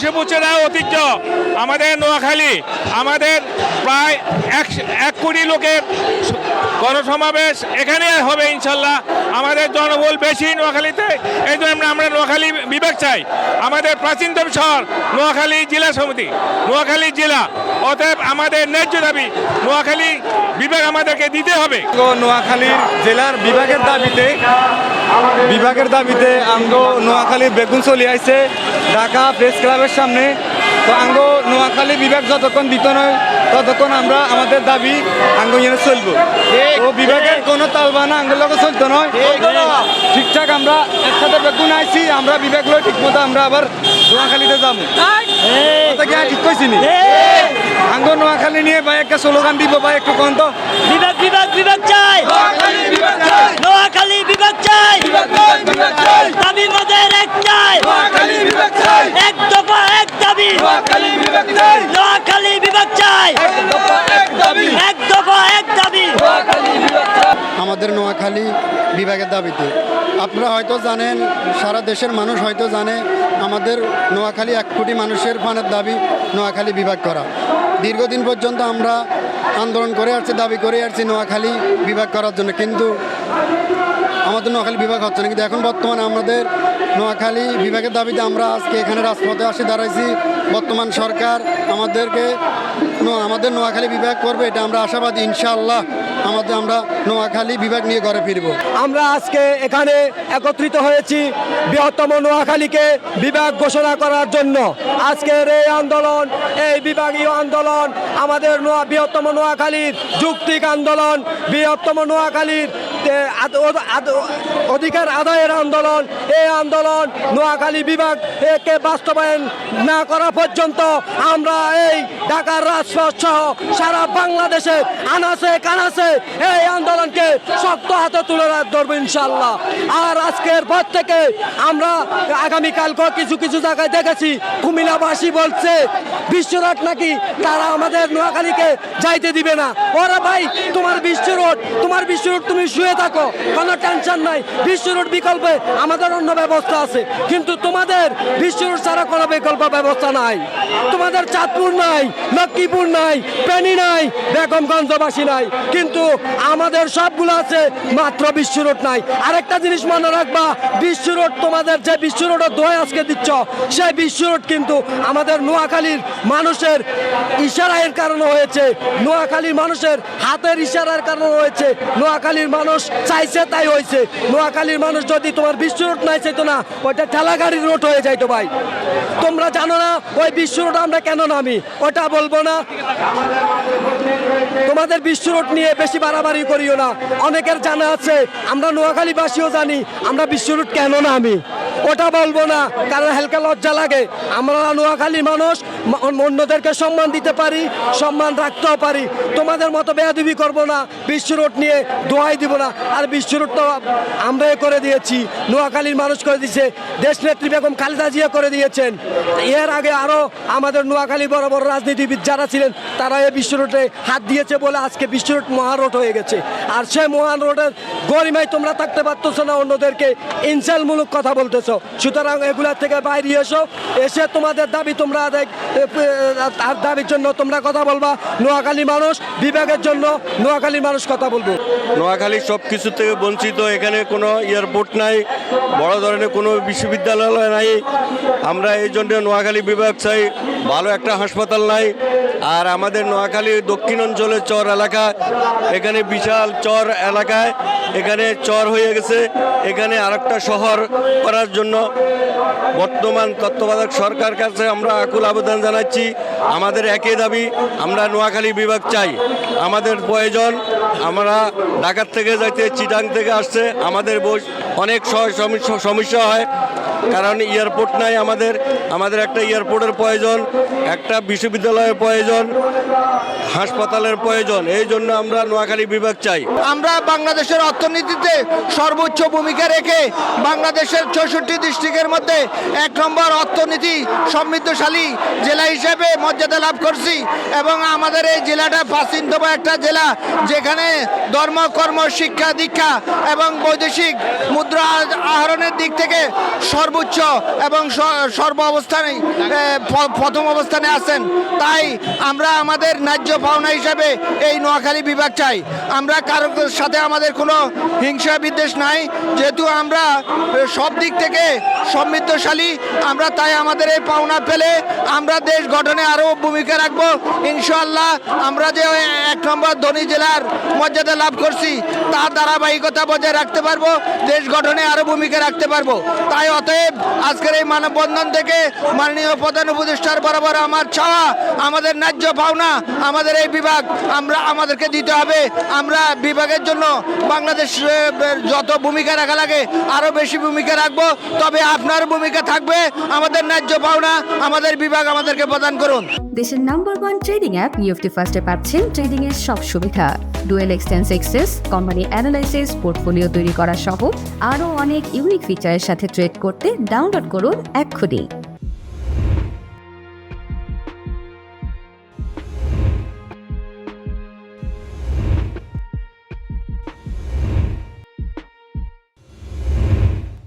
দুইশো বছরের ঐতিহ্য। আমাদের নোয়াখালী, আমাদের প্রায় এক এক কোটি লোকের গণসমাবেশ এখানে হবে ইনশাল্লাহ। আমাদের জনবল বেশি নোয়াখালীতে, এই জন্য আমরা- নোয়াখালী বিভাগ চাই। আমাদের প্রাচীনতম শহর নোয়াখালী জেলা সমিতি, নোয়াখালী জেলা। অতএব আমাদের ন্যায্য দাবি, নোয়াখালী বিভাগ আমাদেরকে দিতে হবে। নোয়াখালীর জেলার বিভাগের দাবিতে বিভাগের দাবিতে আঙ্গো নোয়াখালীর বেগুন চলে ঢাকা প্রেস ক্লাবের সামনে। তো আঙ্গো নোয়াখালী বিভাগ যতক্ষণ দিত নয় ততক্ষণ আমরা আমাদের দাবি আঙ্গো ইয়ে চলবো। ও বিভাগের কোনো তালবানা আঙ্গুর লগে চলতো নয়। ঠিকঠাক আমরা একসাথে বেগুন আইছি আমরা বিভাগ লই ঠিক মতো আমরা আবার নোয়াখালীতে যাব। ঠিক কইছি নি? আঙ্গো নোয়াখালী নিয়ে ভাই একটা স্লোগান দিব ভাই একটু কোন তো। বিভাগ বিভাগ বিভাগ চাই। নোয়াখালী বিভাগ চাই। দাবি মোদের এক চাই। এক দফা এক দাবি। নোয়াখালী বিভাগ চাই। এক দফা এক দাবি। আমাদের নোয়াখালী বিভাগের দাবিতে। আপনারা হয়তো জানেন সারা দেশের মানুষ হয়তো জানে আমাদের নোয়াখালী এক কোটি মানুষের ফানের দাবি নোয়াখালী বিভাগ করা। দীর্ঘদিন পর্যন্ত আমরা আন্দোলন করে আসছি দাবি করে আসছি নোয়াখালী বিভাগ করার জন্য। কিন্তু আমাদের নোয়াখালী বিভাগ হচ্ছে না। কিন্তু এখন বর্তমানে আমাদের নোয়াখালী বিভাগের দাবিতে আমরা আজকে এখানে রাজপথে আসি, দাঁড়াইছি। বর্তমান সরকার আমাদেরকে আমাদের নোয়াখালী বিভাগ করবে, এটা আমরা আশাবাদী, ইনশাআল্লাহ। আমাদের আমরা নোয়াখালী বিভাগ নিয়ে ঘরে ফিরবো। আমরা আজকে এখানে একত্রিত হয়েছি বৃহত্তম নোয়াখালীকে বিভাগ ঘোষণা করার জন্য। আজকের এই আন্দোলন, এই বিভাগীয় আন্দোলন, আমাদের নোয়া বৃহত্তম নোয়াখালীর যুক্তিক আন্দোলন, বৃহত্তম নোয়াখালীর আদ- অধিকার আদায়ের আন্দোলন, এই আন্দোলন নোয়াখালী বিভাগ একে বাস্তবায়ন না করা পর্যন্ত আমরা এই ঢাকার রাজপথ সহ সারা বাংলাদেশে আনাসে কানাসে এই আন্দোলনকে শক্ত হাতে তুলে ধরবো ইনশাল্লাহ আর আজকের পর থেকে আমরা আগামীকালকে কিছু কিছু জায়গায় দেখেছি, কুমিল্লাবাসী বলছে, বিশ্বরোড নাকি তারা আমাদের নোয়াখালীকে যাইতে দিবে না। ওরা ভাই, তোমার বিশ্ব রোড তোমার বিশ্ব রোড তুমি শুয়ে থাকো, কোনো টেনশন নাই। বিশ্ব রোড বিকল্পে আমাদের অন্য ব্যবস্থা আছে। কিন্তু তোমাদের বিশ্ব রোড ছাড়া কোনো বিকল্প ব্যবস্থা নাই। তোমাদের চাঁদপুর নাই, লক্ষ্মীপুর নাই, পেনি নাই, বেগমগঞ্জবাসী নাই। কিন্তু আমাদের সবগুলো আছে মাত্র বিশ্ব রোড নাই। আরেকটা জিনিস মনে রাখবা, বিশ্ব রোড তোমাদের যে বিশ্ব রোডের দোয় আজকে দিচ্ছ, সেই বিশ্ব রোড কিন্তু আমাদের নোয়াখালীর মানুষের ইশারায়ের কারণে হয়েছে। নোয়াখালীর মানুষের হাতের ইশারার কারণে হয়েছে। নোয়াখালীর মানুষ চাইছে তাই হয়েছে। নোয়াখালীর মানুষ যদি তোমার বিশ্ব রোড নাই চাইতো না, ওইটা ঠেলা গাড়ির রোড হয়ে যাইতো ভাই। তোমরা জানো না, ওই বিশ্ব রোড আমরা কেন নামি? ওটা বলব না। তোমাদের বিশ্ব রোড নিয়ে বেশি বাড়াবাড়ি করিও না। অনেকের জানা আছে আমরা নোয়াখালীবাসীও জানি আমরা বিশ্ব কেন কেন নামি ওটা বলব না, কারণ হালকা লজ্জা লাগে। আমরা নোয়াখালী মানুষ অন্যদেরকে সম্মান দিতে পারি, সম্মান রাখতেও পারি। তোমাদের মতো বেয়াদবি করব না বিশ্ব রোড নিয়ে দোয়াই দিব না। আর বিশ্ব রোড তো আমরাই করে দিয়েছি, নোয়াখালীর মানুষ করে দিয়েছে দেশ নেত্রী বেগম খালেদা জিয়া করে দিয়েছেন। এর আগে আরও আমাদের নোয়াখালী বড় বড় রাজনীতিবিদ যারা ছিলেন, তারা এই বিশ্ব রোডে হাত দিয়েছে বলে আজকে বিশ্ব রোড মহা রোড হয়ে গেছে। আর সেই মহান রোডের গরিমায় তোমরা থাকতে পারতেছো না অন্যদেরকে ইনসালমূলক কথা বলতেছো। সুতরাং এগুলার থেকে বাইরে এসো। এসে তোমাদের দাবি তোমরা তার দাবির জন্য তোমরা কথা বলবা। নোয়াখালী মানুষ, বিভাগের জন্য নোয়াখালীর মানুষ কথা বলব। নোয়াখালী সব কিছু থেকে বঞ্চিত, এখানে কোনো এয়ারপোর্ট নাই, বড় ধরনের কোনো বিশ্ববিদ্যালয় নাই। আমরা এই জন্য নোয়াখালী বিভাগ চাই ভালো একটা হাসপাতাল নাই। আর আমাদের নোয়াখালী দক্ষিণ অঞ্চলের চর এলাকা, এখানে বিশাল চর এলাকায় এখানে চর হয়ে গেছে। এখানে আরেকটা শহর করার জন্য বর্তমান তত্ত্বাবধায়ক সরকার কাছে আমরা আকুল আবেদন জানাচ্ছি। আমাদের একই দাবি, আমরা নোয়াখালী বিভাগ চাই। আমাদের প্রয়োজন, আমরা ঢাকার থেকে যাইতে, চিটাং থেকে আসছে আমাদের বস- অনেক সমস্যা হয় কারণ এয়ারপোর্ট নাই আমাদের। আমাদের একটা এয়ারপোর্টের প্রয়োজন একটা বিশ্ববিদ্যালয়ের প্রয়োজন। হাসপাতালের প্রয়োজন। এই জন্য আমরা নোয়াখালী বিভাগ চাই। আমরা বাংলাদেশের অর্থনীতিতে সর্বোচ্চ ভূমিকা রেখে বাংলাদেশের চৌষট্টি ডিস্ট্রিক্টের মধ্যে এক নম্বর অর্থনীতি সমৃদ্ধশালী জেলা হিসেবে মর্যাদা লাভ করছি এবং আমাদের এই জেলাটা প্রাচীনতম একটা জেলা যেখানে ধর্ম, কর্ম, শিক্ষা, দীক্ষা এবং বৈদেশিক মুদ্রা আহরণের দিক থেকে সর্বোচ্চ এবং সর্ব অবস্থানে প্রথম অবস্থানে আছেন। তাই আমরা আমাদের ন্যায্য পাওনা হিসাবে এই নোয়াখালী বিভাগ চাই। আমরা কারোর সাথে আমাদের কোনো হিংসা বিদ্বেষ নাই। যেহেতু আমরা সব দিক থেকে সমৃদ্ধশালী, আমরা তাই আমাদের এই পাওনা পেলে আমরা দেশ গঠনে আরও ভূমিকা রাখব। ইনশাআল্লাহ আমরা যে এক নম্বর ধনী জেলার মর্যাদা লাভ করছি, তার ধারাবাহিকতা বজায় রাখতে পারব, দেশ গঠনে আরও ভূমিকা রাখতে পারব। তাই অতএব আজকের এই মানববন্ধন থেকে মাননীয় প্রধান উপদেষ্টার বরাবর আমার চাওয়া আমাদের ন্যায্য পাওনা, আমাদের এই বিভাগ, আমরা, আমাদেরকে দিতে হবে। আমরা বিভাগের জন্য বাংলাদেশ যত ভূমিকা রাখা লাগে আরও বেশি ভূমিকা রাখব। তবে আপনার ভূমিকা থাকবে আমাদের ন্যায্য পাওনা। আমাদের বিভাগ আমাদেরকে প্রদান করুন। দেশের number one trading app UFT ফার্স্টে পাচ্ছেন ট্রেডিং এর সব সুবিধা। ডুয়েল এক্সটেন্স এক্সেস কোম্পানি অ্যানালাইসিস পোর্টফোলিও তৈরি করা সহ আরও অনেক ইউনিক ফিচারের সাথে ট্রেড করতে ডাউনলোড করুন এক্ষুনি।